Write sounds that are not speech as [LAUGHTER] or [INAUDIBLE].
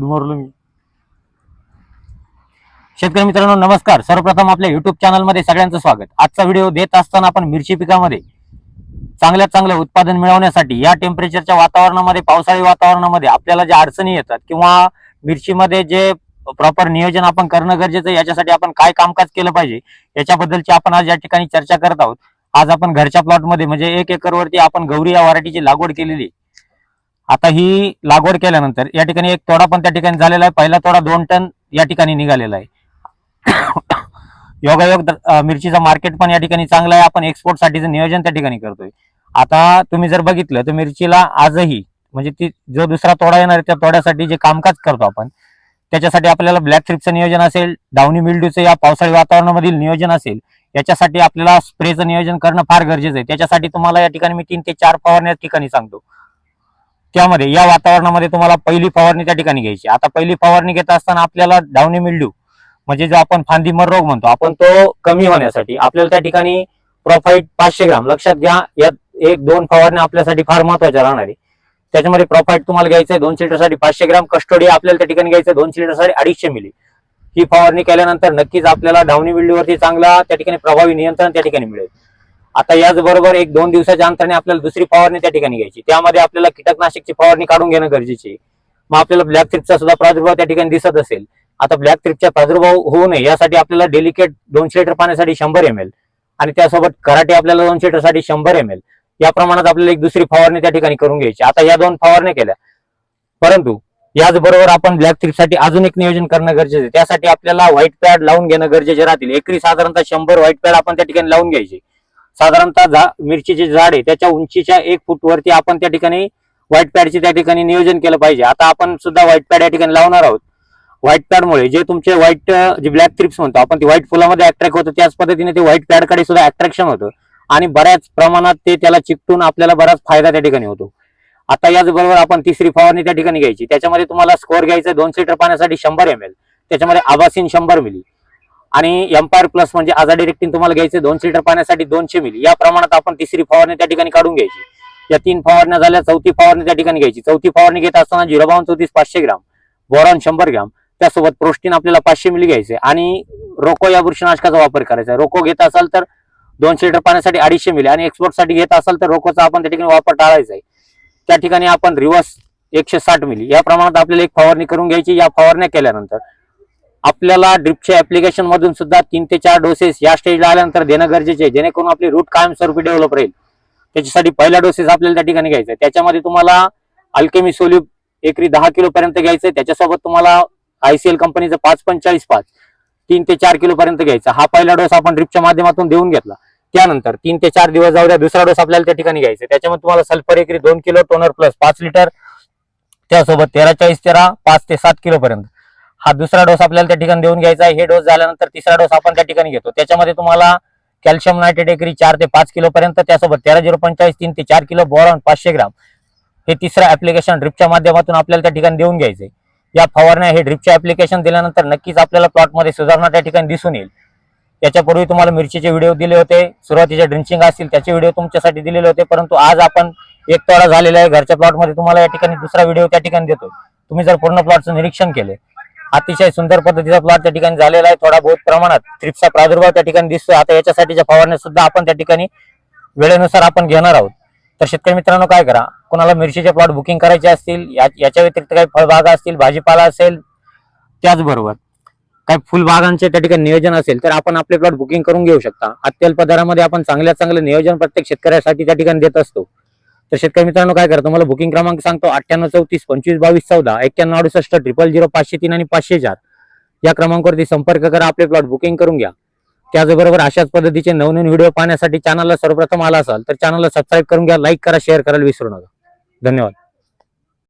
मोरलो मी. शेतकरी मित्रांनो नमस्कार. सर्वप्रथम आपल्या युट्यूब चॅनलमध्ये सगळ्यांचं स्वागत. आजचा व्हिडिओ देत असताना आपण मिरची पिकामध्ये चांगल्यात चांगलं उत्पादन मिळवण्यासाठी या टेम्परेचरच्या वातावरणामध्ये पावसाळी वातावरणामध्ये आपल्याला ज्या अडचणी येतात किंवा मिरचीमध्ये जे प्रॉपर नियोजन आपण करणं गरजेचं याच्यासाठी आपण काय कामकाज केलं पाहिजे याच्याबद्दलची आपण आज या ठिकाणी चर्चा करत आहोत. आज आपण घरच्या प्लॉटमध्ये म्हणजे एक एकरवरती आपण गौरी या व्हरायटीची लागवड केलेली आता ही लागवड केल्यानंतर या ठिकाणी एक तोडा पण त्या ठिकाणी झालेला आहे. पहिला तोडा दोन टन या ठिकाणी निघालेला आहे. [COUGHS] योगायोग मिरचीचा मार्केट पण या ठिकाणी चांगलं आहे. आपण एक्सपोर्टसाठीचं नियोजन त्या ठिकाणी करतोय. आता तुम्ही जर बघितलं तर मिरचीला आजही म्हणजे ती जो दुसरा तोडा येणार त्या तोड्यासाठी जे कामकाज करतो आपण त्याच्यासाठी आपल्याला ब्लॅक थ्रिपचं नियोजन असेल डावणी मिल्ड्यूचं या पावसाळी वातावरणामधील नियोजन असेल याच्यासाठी आपल्याला स्प्रेचं नियोजन करणं फार गरजेचं आहे. त्याच्यासाठी तुम्हाला या ठिकाणी मी तीन ते चार फवारण्या ठिकाणी सांगतो. त्यामध्ये या वातावरणामध्ये तुम्हाला पहिली फवारणी त्या ठिकाणी घ्यायची. आता पहिली फवारणी घेत असताना आपल्याला डावणी मिल्ड्यू म्हणजे जो आपण फांदीमर रोग म्हणतो आपण तो कमी होण्यासाठी आपल्याला त्या ठिकाणी प्रॉफाईट पाचशे ग्राम. लक्षात घ्या यात एक दोन फवारण्या आपल्यासाठी फार महत्त्वाच्या राहणार. आहे त्याच्यामध्ये प्रॉफाईट तुम्हाला घ्यायचं आहे दोनशे लिटरसाठी पाचशे ग्राम कस्टोडी आपल्याला त्या ठिकाणी घ्यायचं आहे दोनशे लिटरसाठी अडीचशे मिली ही फवारणी केल्यानंतर नक्कीच आपल्याला धावणी बिल्डीवरती चांगला त्या ठिकाणी प्रभावी नियंत्रण त्या ठिकाणी मिळेल. आता याचबरोबर एक दोन दिवसाच्या अंतराने आपल्याला दुसरी फवारणी त्या ठिकाणी घ्यायची. त्यामध्ये आपल्याला कीटकनाशकची फवारणी काढून घेणं गरजेचे मग आपल्याला ब्लॅक थ्रिपचा सुद्धा प्रादुर्भाव त्या ठिकाणी दिसत असेल. आता ब्लॅक थ्रिपचा प्रादुर्भाव होऊ नये यासाठी आपल्याला डेलिकेट दोनशे लिटर पाण्यासाठी शंभर एम एल आणि त्यासोबत कराटे आपल्याला दोनशे लिटरसाठी शंभर एम एल या प्रमाणात आपल्याला एक दुसरी फवारणी त्या ठिकाणी करून घ्यायची. आता या दोन फवारण्या केल्या. परंतु याचबरोबर आपण ब्लॅक थ्रिपसाठी अजून एक नियोजन करणं गरजेचं आहे. त्यासाठी आपल्याला व्हाईट पॅड लावून घेणं गरजेचे राहतील. एकरी साधारणतः शंभर व्हाईट पॅड आपण त्या ठिकाणी लावून घ्यायचे. साधारणतः मिरचीचे झाड आहे त्याच्या उंचीच्या एक फूट वरती आपण त्या ठिकाणी व्हाईट पॅडचे त्या ठिकाणी नियोजन केलं पाहिजे. आता आपण सुद्धा व्हाईट पॅड या ठिकाणी लावणार आहोत. व्हाईट पॅडमुळे जे तुमचे व्हाईट जे ब्लॅक थ्रिप्स म्हणतो आपण ते व्हाईट फुलामध्ये अट्रॅक्ट होतं त्याच पद्धतीने ते व्हाईट पॅडकडे सुद्धा अट्रॅक्शन होतं. आणि बऱ्याच प्रमाणात ते त्याला चिकटून आपल्याला बराच फायदा त्या ठिकाणी होतो. आता याचबरोबर आपण तिसरी फवारणी त्या ठिकाणी घ्यायची. त्याच्यामध्ये तुम्हाला स्कोअर घ्यायचा दोन लिटर पाण्यासाठी शंभर एम एल त्याच्यामध्ये आभासीन शंभर मिली. आणि एम्पायर प्लस म्हणजे आझाडी रेक्टिन तुम्हाला घ्यायचे दोन लिटर पाण्यासाठी दोनशे मिली या प्रमाणात आपण तिसरी फवारणी त्या ठिकाणी काढून घ्यायची. या तीन फवारण्या झाल्या चौथी फवारणी त्या ठिकाणी घ्यायची. चौथी फवारणी घेत असताना झिरो बावन चौतीस पाचशे ग्राम. बोरॉन शंभर ग्राम. त्यासोबत प्रोस्टीन आपल्याला पाचशे मिली घ्यायचे. आणि रोको या बुरशीनाशकाचा वापर करायचा रोको घेत असाल तर दोनशे लिटर पाण्यासाठी अडीचशे मिली आणि एक्सपोर्टसाठी घेत असाल तर रोकोचा आपण त्या ठिकाणी वापर टाळायचा आहे. त्या ठिकाणी आपण रिव्हर्स एकशे साठ मिली या प्रमाणात आपल्याला एक फवारणी करून घ्यायची. या फवारण्या केल्यानंतर आपल्याला ड्रिपच्या ऍप्लिकेशन मधून सुद्धा तीन ते चार डोसेस या स्टेजला आल्यानंतर देणं गरजेचे आहे. जेणेकरून आपली रूट कायमस्वरूपी डेव्हलप राहील. त्याच्यासाठी पहिला डोसेस आपल्याला त्या ठिकाणी घ्यायचा आहे. त्याच्यामध्ये तुम्हाला अल्केमी सोल्यूब एकरी दहा किलो पर्यंत घ्यायचं त्याच्यासोबत तुम्हाला आयसीएल कंपनीचं पाच पंचाळीस पाच तीन ते चार किलो पर्यंत घ्यायचा हा पहिला डोस आपण ड्रिपच्या माध्यमातून देऊन घेतला. त्यानंतर तीन ते चार दिवस जाऊ द्या दुसरा डोस आपल्याला त्या ठिकाणी घ्यायचा आहे. त्याच्यामध्ये तुम्हाला सल्फर एकरी दोन किलो टोनर प्लस पाच लिटर त्यासोबत तेरा चाळीस तेरा पाच ते सात किलो पर्यंत. हा दुसरा डोस आपल्याला त्या ठिकाणी देऊन घ्यायचा आहे. हे डोस झाल्यानंतर तिसरा डोस आपण त्या ठिकाणी घेतो. त्याच्यामध्ये तुम्हाला कॅल्शियम नायट्रेट एकरी चार ते पाच किलो पर्यंत त्यासोबत तेरा झिरो पंचाळीस तीन ते चार किलो बोरॉन पाचशे ग्राम. हे तिसरं ऍप्लिकेशन ड्रिपच्या माध्यमातून आपल्याला त्या ठिकाणी देऊन घ्यायचंय. या फवारण्या हे ड्रिपचे ऍप्लिकेशन दिल्यानंतर नक्कीच आपल्याला प्लॉटमध्ये सुधारणा त्या ठिकाणी दिसून येईल. त्याच्यापूर्वी तुम्हाला मिरचीचे व्हिडिओ दिले होते. सुरुवातीचे ड्रिंचिंग असतील त्याचे व्हिडिओ तुमच्यासाठी दिलेले होते. परंतु आज आपण एक तोडा झालेला आहे. घरच्या प्लॉटमध्ये तुम्हाला या ठिकाणी दुसरा व्हिडिओ त्या ठिकाणी देतो तुम्ही जर पूर्ण प्लॉटचं निरीक्षण केले अतिशय सुंदर पद्धतीचा प्लॉट त्या ठिकाणी झालेला आहे. थोडा बहुत प्रमाणात थ्रिप्सचा प्रादुर्भाव त्या ठिकाणी दिसतोय. आता याच्यासाठीच्या फवारण्या सुद्धा आपण त्या ठिकाणी वेळेनुसार आपण घेणार आहोत. तर शेतकरी मित्रांनो काय करा? कोणाला मिरचीचे प्लॉट बुकिंग करायचे असतील या- याच्या व्यतिरिक्त काही फळबागा असतील भाजीपाला असेल त्याचबरोबर काही फुलबागांचे त्या ठिकाणी नियोजन असेल तर आपण आपले प्लॉट बुकिंग करून घेऊ शकता. अत्यल्प दरामध्ये आपण चांगल्या चांगलं नियोजन प्रत्येक शेतकऱ्यासाठी त्या ठिकाणी देत असतो. तर शेतकरी मित्रांनो काय करतो? मला बुकिंग क्रमांक सांगतो अठ्ठ्याण्णव चौतीस पंचवीस बावीस चौदा एक्क्याण्णव अडुसष्ट ट्रिपल झिरो पाचशे तीन आणि पाचशे चार. या क्रमांकावरती संपर्क करा आपले प्लॉट बुकिंग करून घ्या. त्याचबरोबर अशाच पद्धतीचे नवनवीन व्हिडिओ पाहण्यासाठी चॅनलला सर्वप्रथम आला असाल तर चॅनलला सबस्क्राईब करून घ्या लाईक करा शेअर करायला विसरू नका. धन्यवाद.